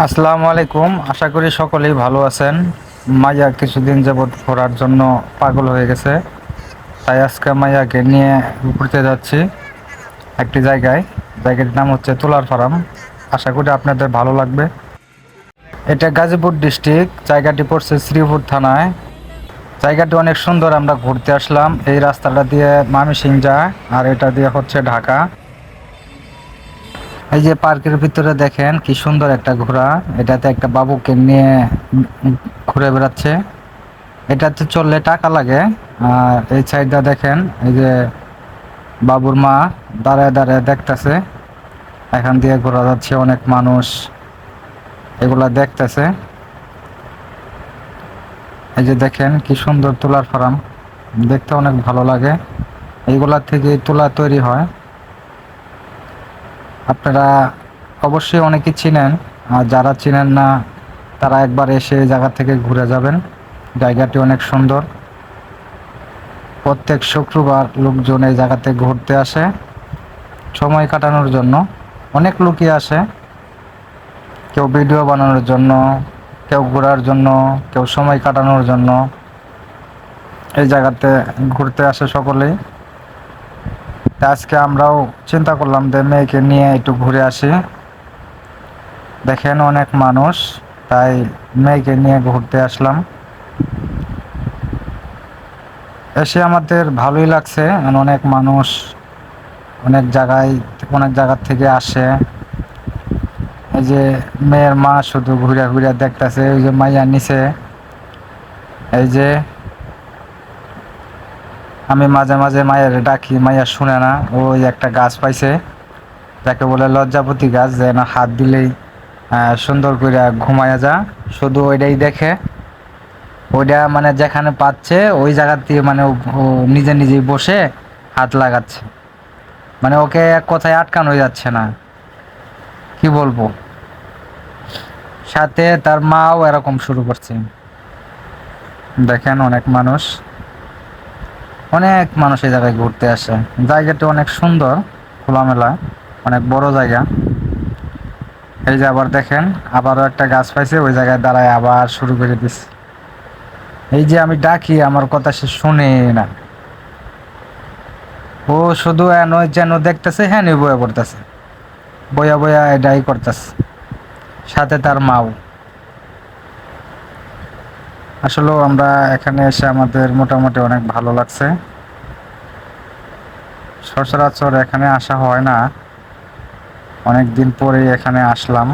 আসসালামু আলাইকুম। আশা করি সকলেই ভালো আছেন। মাইয়া কিছুদিন যাবৎ ঘোরার জন্য পাগল হয়ে গেছে। তাই আজকে মাইয়াকে নিয়ে ঘুরতে যাচ্ছি একটি জায়গায়। জায়গাটির নাম হচ্ছে তুলার ফার্ম। আশা করি আপনাদের ভালো লাগবে। এটা গাজীপুর ডিস্ট্রিক্ট। জায়গাটি পড়ছে শ্রীপুর থানায়। জায়গাটি অনেক সুন্দর, আমরা ঘুরতে আসলাম। এই রাস্তাটা দিয়ে মামিসিং যায় আর এটা দিয়ে হচ্ছে ঢাকা। এই যে পার্কের ভিতরে দেখেন কি সুন্দর একটা ঘোড়া। এটাতে একটা বাবুকে নিয়ে ঘুরে বেড়াচ্ছে। এটাতে চললে টাকা লাগে। আর এই সাইডটা দেখেন, এই যে বাবুর মা দাঁড়ায় দাঁড়ায় দেখতেছে। এখান দিয়ে ঘোরা যাচ্ছে অনেক মানুষ। এগুলা দেখতেছে। এই যে দেখেন কি সুন্দর তুলার ফার্ম। দেখতে অনেক ভালো লাগে। এইগুলা থেকে তুলা তৈরি হয়। আপনারা অবশ্যই অনেকে চিনেন, আর যারা চিনেন না, তারা একবার এসে এই জায়গা থেকে ঘুরে যাবেন। জায়গাটি অনেক সুন্দর। প্রত্যেক শুক্রবার লোকজন এই জায়গাতে ঘুরতে আসে। সময় কাটানোর জন্য অনেক লোকই আসে। কেউ ভিডিও বানানোর জন্য, কেউ ঘোরার জন্য, কেউ সময় কাটানোর জন্য। এই জায়গাতে ঘুরতে আসে সকলেই। আজকে আমরাও চিন্তা করলাম যে মেয়েকে নিয়ে একটু ঘুরে আসি। দেখেন অনেক মানুষ, তাই মেয়েকে নিয়ে ঘুরতে আসলাম। এসে আমাদের ভালোই লাগছে অনেক মানুষ অনেক জায়গায়, অনেক জায়গার থেকে আসে। এই যে মেয়ের মা শুধু ঘুরে ঘুরে দেখতেছে, ওই যে মাইয়া নিচে এই যে আমি মাঝে মাঝে মায়ের ডাকি মায়া শুনে না, ওই একটা গাছ পাইছে, যাকে বলে লজ্জাপতি গাছ, যে না হাত দিলেই সুন্দর করে ঘুমায়া যা। শুধু ওইটাই দেখে। ওইটা মানে যেখানে পাচ্ছে, ওই জায়গা দিয়ে মানে নিজে নিজেই বসে হাত লাগাচ্ছে। মানে ওকে এক কথায় আটকানো যাচ্ছে না। কি বলব? সাথে তার মাও এরকম শুরু করছে। দেখেন অনেক মানুষ। অনেক মানুষ এই জায়গায় ঘুরতে আসে। জায়গাটি অনেক সুন্দর, খোলামেলা, অনেক বড় জায়গা। এই যে আবার দেখেন, আবারও একটা গাছ পাইছে, ওই জায়গায় দাঁড়ায় আবার শুরু করে দিচ্ছে এই যে আমি ডাকি, আমার কথা সে শুনে না। ও শুধু এন যেন দেখতেছে হ্যাঁ বয়া করতেছে বয়া বয়া এটাই করতেছে। সাথে তার মাও। আসলেও আমরা এখানে এসে আমাদের মোটামুটি অনেক ভালো লাগছে। সচরাচর এখানে আসা হয় না। অনেক দিন পরেই এখানে আসলাম।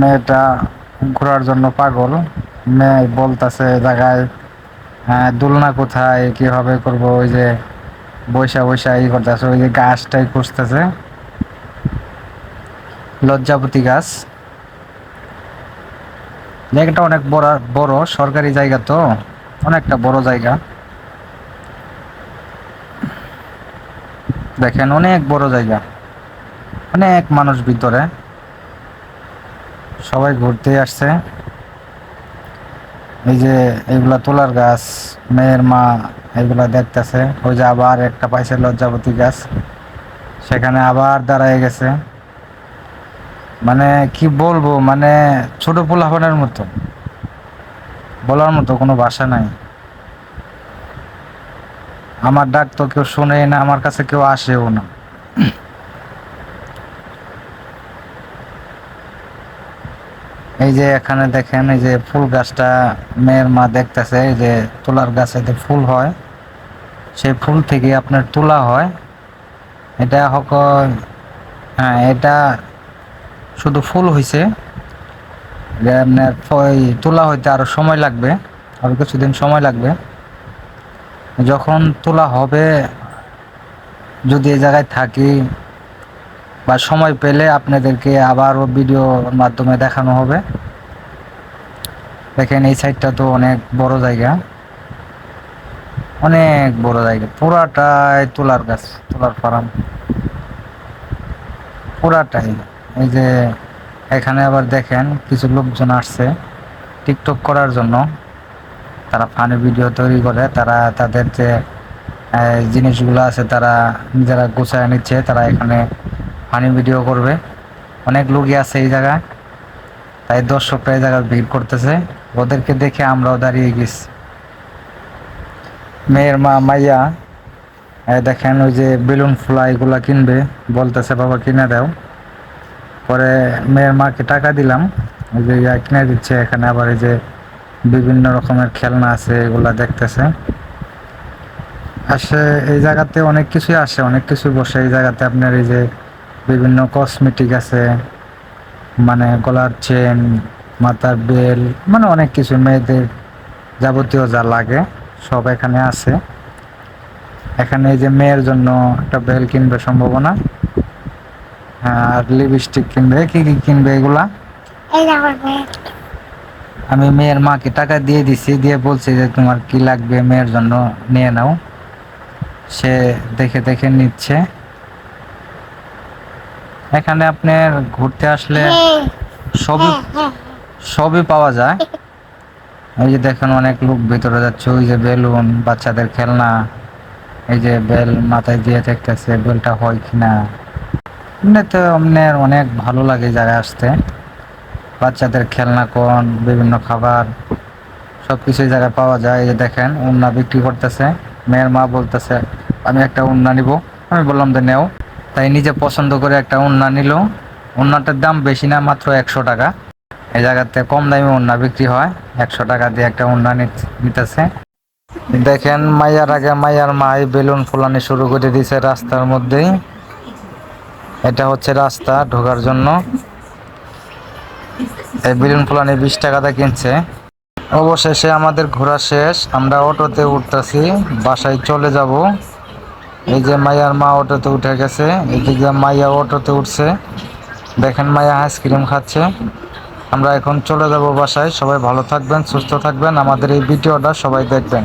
মেয়েটা ঘোরার জন্য পাগল। মেয়ে বলতেছে জায়গায় হ্যাঁ দোলনা কোথায়, কীভাবে করব, ওই যে বৈশা বৈশা ই করতেছে, ওই যে গাছটাই খুঁজতেছে। লজ্জাপতি গাছ। জায়গাটা অনেক বড় বড়, সরকারি জায়গা তো, অনেকটা বড় জায়গা। দেখেন, অনেক বড় জায়গা। অনেক মানুষ ভিতরে। সবাই ঘুরতে আসছে। এই যে এগুলা তোলার গাছ, মেয়ের মা এগুলা দেখতেছে। ওই যে আবার একটা পাইছে লজ্জাপতি গাছ। সেখানে আবার দাঁড়ায় গেছে। মানে কি বলব মানে ছোট পোলাপানের মতো। বলার মতো কোনো ভাষা নাই। আমার ডাক তো কেউ শোনেই না, আমার কাছে কেউ আসেও না। এই যে এখানে দেখেন, এই যে ফুল গাছটা মেয়ের মা দেখতেছে, এই যে তোলার গাছে যে ফুল হয়, সেই ফুল থেকে আপনার তোলা হয়। এটা হক হ্যাঁ এটা শুধু ফুল হয়েছে তোলা হইতে আরও সময় লাগবে, আরও কিছুদিন সময় লাগবে। যখন তোলা হবে, যদি এই জায়গায় থাকি বা সময় পেলে আপনাদেরকে আবারও ভিডিওর মাধ্যমে দেখানো হবে। দেখেন এই সাইডটা তো অনেক বড় জায়গা। অনেক বড় জায়গা। পুরাটাই তোলার গাছ, তোলার ফার্ম। পুরাটাই। এই যে এখানে আবার দেখেন কিছু লোকজন আসছে টিকটক করার জন্য। তারা ফানি ভিডিও তৈরি করে, তারা তাদের যে জিনিসগুলো আছে তারা নিজেরা গুছায় নিচ্ছে, তারা এখানে ফানি ভিডিও করবে। অনেক লোকই আছে এই জায়গায়, তাই দর্শকরা এই জায়গায় ভিড় করতেছে। ওদেরকে দেখে আমরাও দাঁড়িয়ে গেছি। মেয়ের মা মাইয়া দেখেন ওই যে বেলুন ফুলা এগুলা কিনবে, বলতেছে, বাবা, কিনে দাও। পরে মেয়ের মাকে টাকা দিলাম। যে ইয়া কিনে দিচ্ছে, এখানে আবার এই যে বিভিন্ন রকমের খেলনা আছে, এগুলা দেখতেছে। আসে এই জায়গাতে অনেক কিছুই আসে, অনেক কিছু বসে। এই জায়গাতে আপনার এই যে বিভিন্ন কসমেটিক আছে মানে গলার চেন মাথার বেল মানে অনেক কিছু মেয়েদের যাবতীয় যা লাগে, সব এখানে আছে। এখানে এই যে মেয়ের জন্য একটা বেল কিনবে সম্ভাবনা। আর লিপস্টিক কিনবে? কি কি কিনবে এগুলা? আমি মেয়ের মাকে টাকা দিয়ে দিছি দিয়ে বলছি যে তোমার কি লাগবে মেয়ের জন্য নিয়ে নাও। সে দেখে দেখে নিচ্ছে। এখানে আপনার ঘুরতে আসলে হ্যাঁ, সবই হ্যাঁ, হ্যাঁ। সবই পাওয়া যায়। এই যে দেখেন অনেক লোক ভিতরে যাচ্ছে ওই যে বেলুন বাচ্চাদের খেলনা এই যে বেল মাথায় দিয়ে দেখতেছে বেলটা হয় কিনা। এমনিতে আপনার অনেক ভালো লাগে জায়গায় আসতে। বাচ্চাদের খেলনা কোন, বিভিন্ন খাবার সব কিছুই জায়গায় পাওয়া যায়। যে দেখেন, উন্না বিক্রি করতেছে। মেয়ের মা বলতেছে, আমি একটা উন্না নিব। আমি বললাম যে নেও। তাই নিজে পছন্দ করে একটা উন্না নিল। উন্নাটার দাম বেশি না, মাত্র একশো টাকা। এই জায়গাতে কম দামে উন্না বিক্রি হয়। একশো টাকা দিয়ে একটা উন্না নিতেছে। দেখেন, মাইয়ার আগে মাইয়ার মাই বেলুন ফুলানি শুরু করে দিয়েছে রাস্তার মধ্যেই। এটা হচ্ছে রাস্তা ঢোকার জন্য। এই বেলুন ফুলানি বিশ টাকাতে কিনছে। অবশেষে আমাদের ঘোরা শেষ। আমরা অটোতে উঠতেছি, বাসায় চলে যাব। এই যে মাইয়ার মা অটোতে উঠে গেছে। এদিকে মাইয়া অটোতে উঠছে। দেখেন মাইয়া আইসক্রিম খাচ্ছে। আমরা এখন চলে যাব বাসায়। সবাই ভালো থাকবেন, সুস্থ থাকবেন। আমাদের এই ভিডিওটা সবাই দেখবেন।